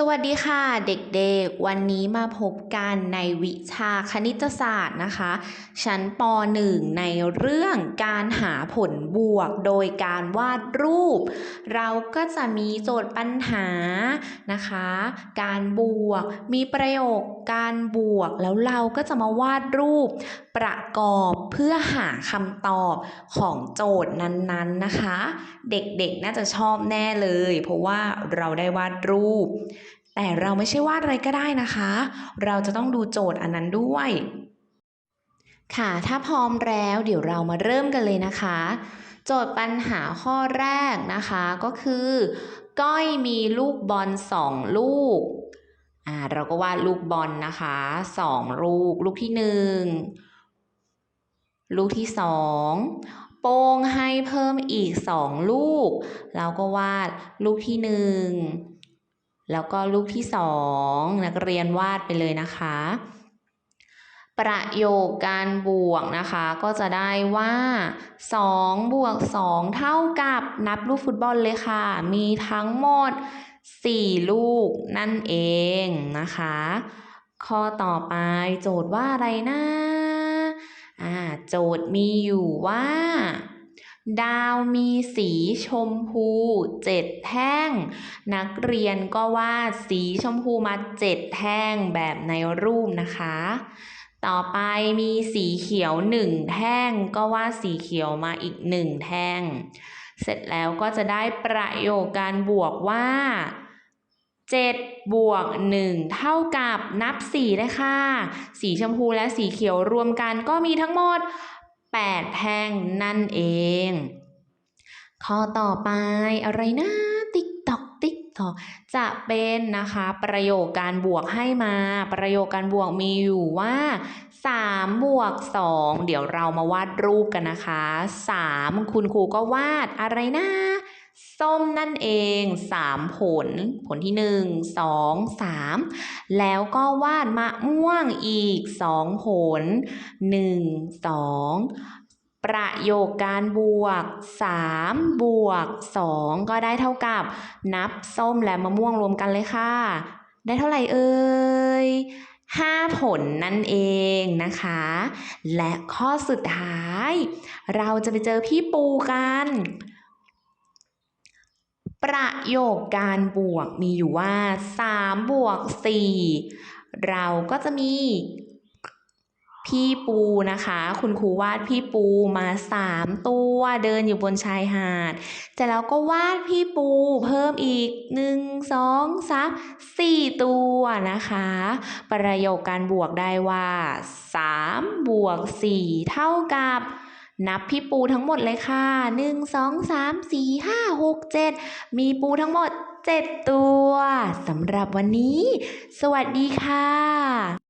สวัสดีค่ะเด็กๆ วันนี้มาพบกันในวิชาคณิตศาสตร์นะคะ ชั้นป .1 ในเรื่องการหาผลบวกโดยการวาดรูป เราก็จะมีโจทย์ปัญหานะคะ การบวก มีประโยคการบวก แล้วเราก็จะมาวาดรูป ประกอบเพื่อหาคำตอบของโจทย์นั้นๆนะคะ เด็กๆน่าจะชอบแน่เลย เพราะว่าเราได้วาดรูป แต่เราไม่ใช่วาดอะไรก็ได้นะคะ เราจะต้องดูโจทย์อันนั้นด้วย ค่ะ ถ้าพร้อมแล้วเดี๋ยวเรามาเริ่มกันเลยนะคะ โจทย์ปัญหาข้อแรกนะคะก็คือ ก้อยมีลูกบอลสองลูกอ่าเราก็วาดลูกบอลนะคะสองลูก ลูกที่หนึ่งลูกที่สองโป้งให้เพิ่มอีกสองลูกเราก็วาดลูกที่หนึ่ง แล้วก็ลูกที่สองนักเรียนวาดไปเลยนะคะ ประโยคการบวกนะคะ ก็จะได้ว่า2บวก2เท่ากับนับลูกฟุตบอลเลยค่ะ มีทั้งหมด 4 ลูกนั่นเองนะคะ ข้อต่อไปโจทย์ว่าอะไรนะอ่าโจทย์มีอยู่ว่า ดาวมีสีชมพูเจ็ดแท่ง นักเรียนก็วาดสีชมพูมาเจ็ดแท่งแบบในรูปนะคะ ต่อไปมีสีเขียวหนึ่งแท่ง ก็วาดสีเขียวมาอีกหนึ่งแท่ง เสร็จแล้วก็จะได้ประโยคการบวกว่า7บวก1เท่ากับนับ4เลยค่ะ สีชมพูและสีเขียวรวมกันก็มีทั้งหมด 8 แท่งนั่นเอง ข้อต่อไปอะไรนะติ๊กตอกติ๊กตอกจะเป็นนะคะ ประโยคการบวกให้มา ประโยคการบวกมีอยู่ว่า3บวก2เดี๋ยวเรามาวาดรูปกันนะคะ 3 คุณครูก็วาดอะไรนะ ส้มนั่นเอง 3 ผล ผลที่ 1 2 3 แล้วก็วาดมะม่วงอีก 2 ผล 1 2ประโยคการบวก 3 บวก 2 ก็ได้เท่ากับ นับส้มและมะม่วงรวมกันเลยค่ะ ได้เท่าไหร่เอ่ย5 ผลนั่นเองนะคะ และข้อสุดท้าย เราจะไปเจอพี่ปูกัน ประโยคการบวกมีอยู่ว่า 3 บวก 4 เราก็จะมีพี่ปูนะคะ คุณครูวาดพี่ปูมา3ตัวเดินอยู่บนชายหาดแต่แล้วก็วาดพี่ปูเพิ่มอีก1 2 3 4ตัวนะคะ ประโยคการบวกได้ว่า3บวก4เท่ากับ นับพี่ปูทั้งหมดเลยค่ะ 1 2 3 4 5 6 7 มีปูทั้งหมด 7 ตัวสำหรับวันนี้ สวัสดีค่ะ